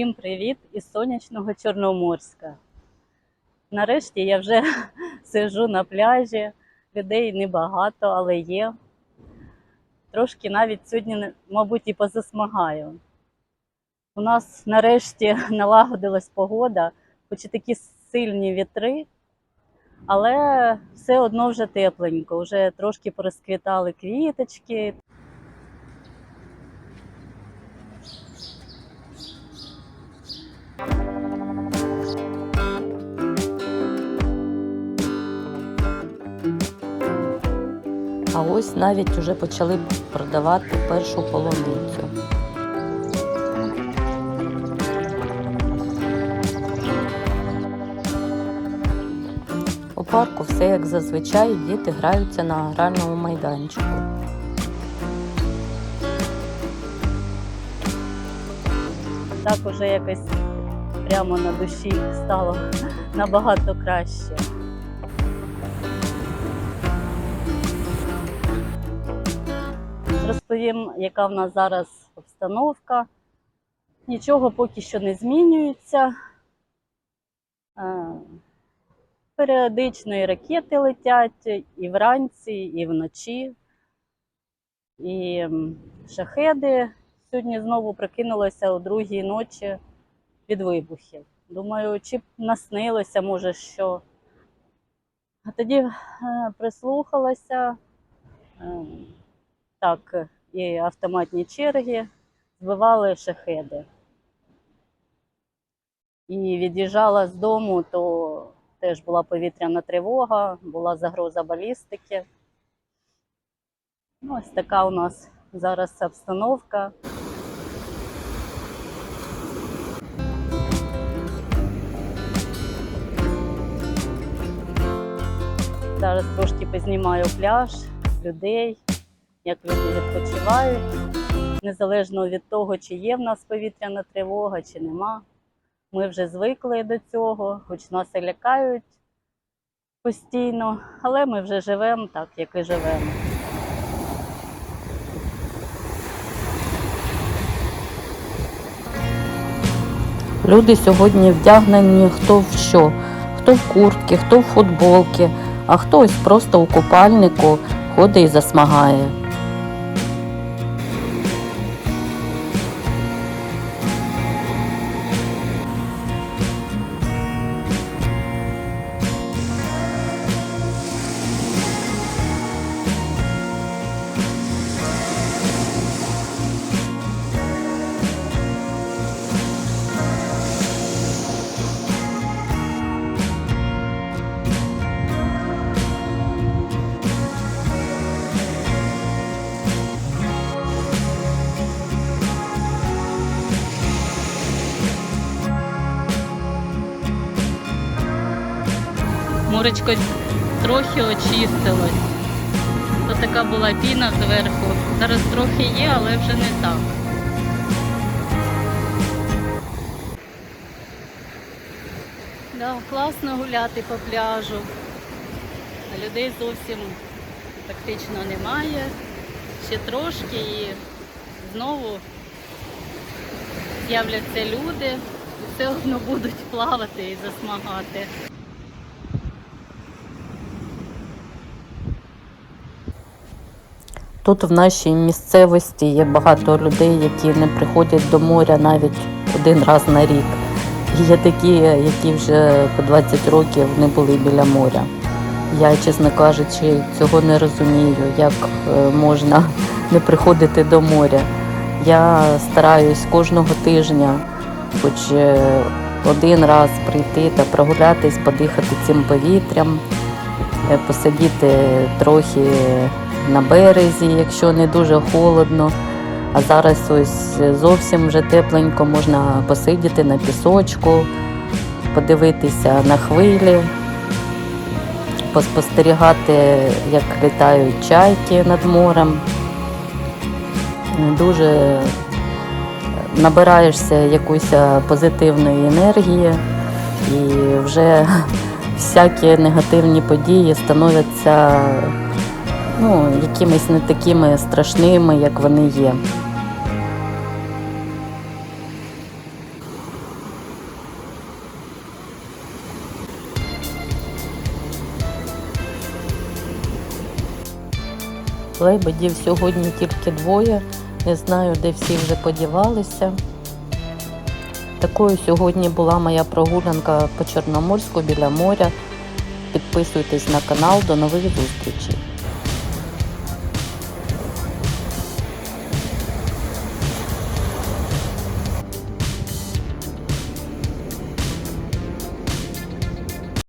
Всім привіт із сонячного Чорноморська. Нарешті я вже сиджу на пляжі. Людей небагато, але є. Трошки навіть сьогодні, мабуть, і позасмагаю. У нас нарешті налагодилась погода, хоч і такі сильні вітри, але все одно вже тепленько. Вже трошки порозквітали квіточки, А ось навіть уже почали продавати першу полуницю. У парку все як зазвичай, діти граються на гральному майданчику. так уже якось прямо на душі стало набагато краще. Розповім, яка в нас зараз обстановка. Нічого поки що не змінюється. Е, Періодично і ракети летять і вранці, і вночі. І шахеди сьогодні знову прокинулася о другій ночі від вибухів. Думаю, чи б наснилося, може, що. А тоді е, прислухалася. Так, і автоматні черги збивали шахеди. І від'їжджала з дому, то теж була повітряна тривога, була загроза балістики. Ну, Ось така у нас зараз обстановка. Зараз трошки познімаю пляж, людей, як люди відпочивають, незалежно від того, чи є в нас повітряна тривога, чи нема. Ми вже звикли до цього, хоч нас і лякають постійно, але ми вже живемо так, як і живемо. Люди сьогодні вдягнені хто в що, хто в куртки, хто в футболки, а хтось просто у купальнику ходить і засмагає. Моречко трохи очистилось. То така була піна зверху. Зараз трохи є, але вже не так. Да, класно гуляти по пляжу. Людей зовсім практично немає. Ще трошки і знову з'являться люди, і все одно будуть плавати і засмагати. Тут в нашій місцевості є багато людей, які не приходять до моря навіть один раз на рік. Є такі, які вже по 20 років не були біля моря. Я, чесно кажучи, цього не розумію, як е, можна не приходити до моря. Я стараюсь кожного тижня, хоч е, один раз прийти та прогулятись, подихати цим повітрям, е, посидіти трохи на березі, якщо не дуже холодно. А зараз ось зовсім вже тепленько, можна посидіти на пісочку, подивитися на хвилі, поспостерігати, як літають чайки над морем. Дуже набираєшся якоїсь позитивної енергії і вже всякі негативні події становляться ну, якимись не такими страшними, як вони є. Лебедів сьогодні тільки двоє, не знаю, де всі вже подівалися. Такою сьогодні була моя прогулянка по Чорноморську біля моря. Підписуйтесь на канал, до нових зустрічей.